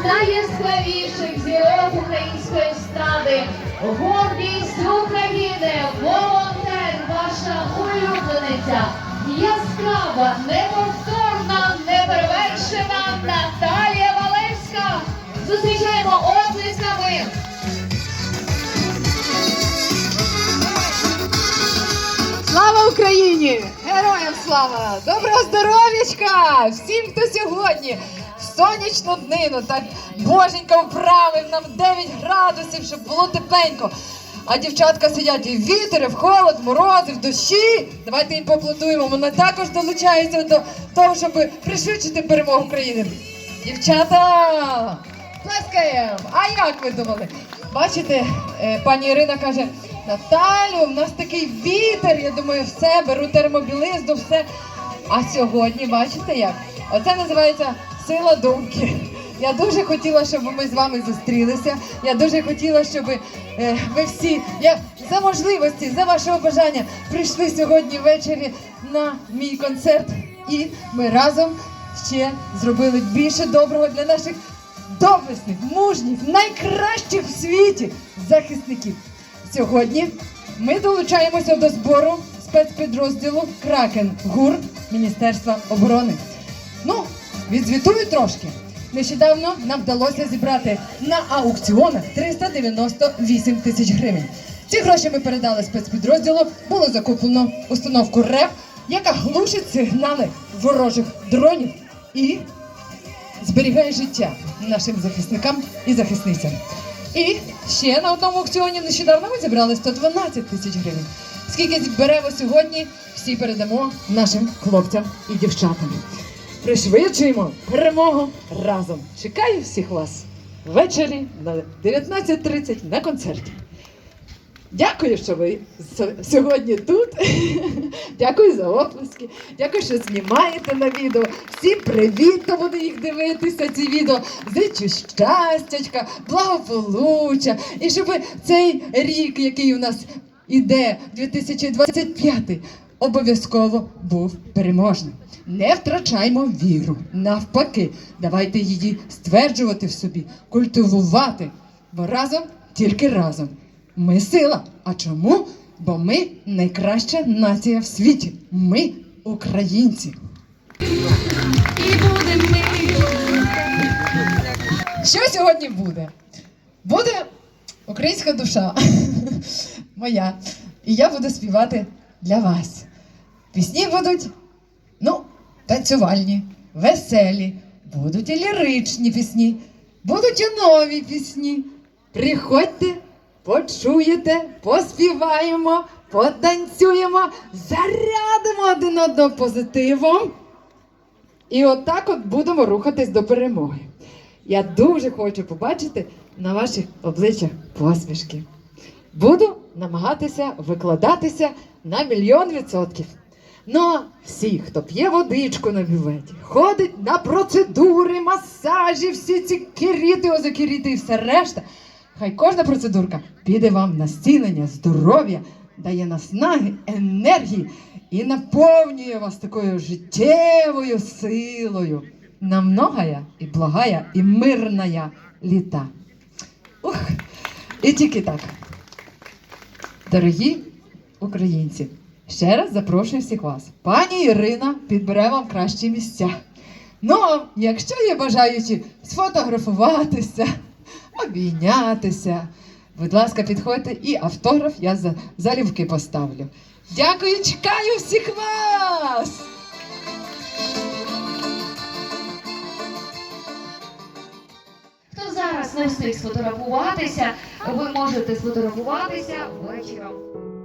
з найяскравіших зірок української естради. Гордість України, волонтер, ваша улюблениця, яскрава, неповторна, неперевершена Наталія Валевська. Зустрічаємо оплесками. Слава Україні! Героям слава! Доброго здоров'ячка! Всім, хто сьогодні сонячну днину так боженька вправив нам 9 градусів, щоб було тепленько. А дівчатка сидять і в вітер, і в холод, морози, в дощі. Давайте їм поаплодуємо. Вона також долучається до того, щоб пришвидшити перемогу України. Дівчата! Плескаємо! А як ви думали? Бачите, е, пані Ірина каже: Наталю, в нас такий вітер. Я думаю, все, беру термобілизну, все. А сьогодні, бачите як? Оце називається сила думки. Я дуже хотіла, щоб ми з вами зустрілися. Я дуже хотіла, щоб е, ви всі, я за можливості, за вашого бажання прийшли сьогодні ввечері на мій концерт. І ми разом ще зробили більше доброго для наших доблесних, мужніх, найкращих в світі захисників. Сьогодні ми долучаємося до збору спецпідрозділу Кракен ГУР Міністерства оборони. Ну, відзвітую трошки. Нещодавно нам вдалося зібрати на аукціонах 398 тисяч гривень. Ці гроші ми передали спецпідрозділу. Було закуплено установку РЕП, яка глушить сигнали ворожих дронів і зберігає життя нашим захисникам і захисницям. І ще на одному аукціоні нещодавно ми зібрали 112 тисяч гривень. Скільки зберемо сьогодні, всі передамо нашим хлопцям і дівчатам. Пришвидшуємо перемогу разом. Чекаю всіх вас ввечері на 19.30 на концерті. Дякую, що ви сьогодні тут. Дякую за оплески. Дякую, що знімаєте на відео. Всім привіт, хто буде їх дивитися, ці відео. Зичу щастячка, благополуччя. І щоб цей рік, який у нас іде, 2025, обов'язково був переможним. Не втрачаймо віру. Навпаки, давайте її стверджувати в собі, культивувати. Бо разом, тільки разом. Ми сила. А чому? Бо ми найкраща нація в світі. Ми українці. І будемо ми. Що сьогодні буде? Буде українська душа моя. І я буду співати для вас. Пісні будуть, ну, танцювальні, веселі, будуть і ліричні пісні, будуть і нові пісні. Приходьте, почуєте, поспіваємо, потанцюємо, зарядимо один одного позитивом. І отак от будемо рухатись до перемоги. Я дуже хочу побачити на ваших обличчях посмішки. Буду намагатися викладатися на мільйон відсотків. А всі, хто п'є водичку на бюветі, ходить на процедури, масажі, всі ці кіріти, озокіріти і все решта. Хай кожна процедурка піде вам на зцілення, здоров'я, дає наснаги, енергії і наповнює вас такою життєвою силою на многая і благая і мирная літа. Ух, і тільки так. Дорогі українці, ще раз запрошую всіх вас. Пані Ірина підбере вам кращі місця. Ну, а якщо є бажаючі сфотографуватися, обійнятися, будь ласка, підходьте і автограф я за залівки поставлю. Дякую, чекаю всіх вас! Хто зараз не встиг сфотографуватися, ви можете сфотографуватися вечором.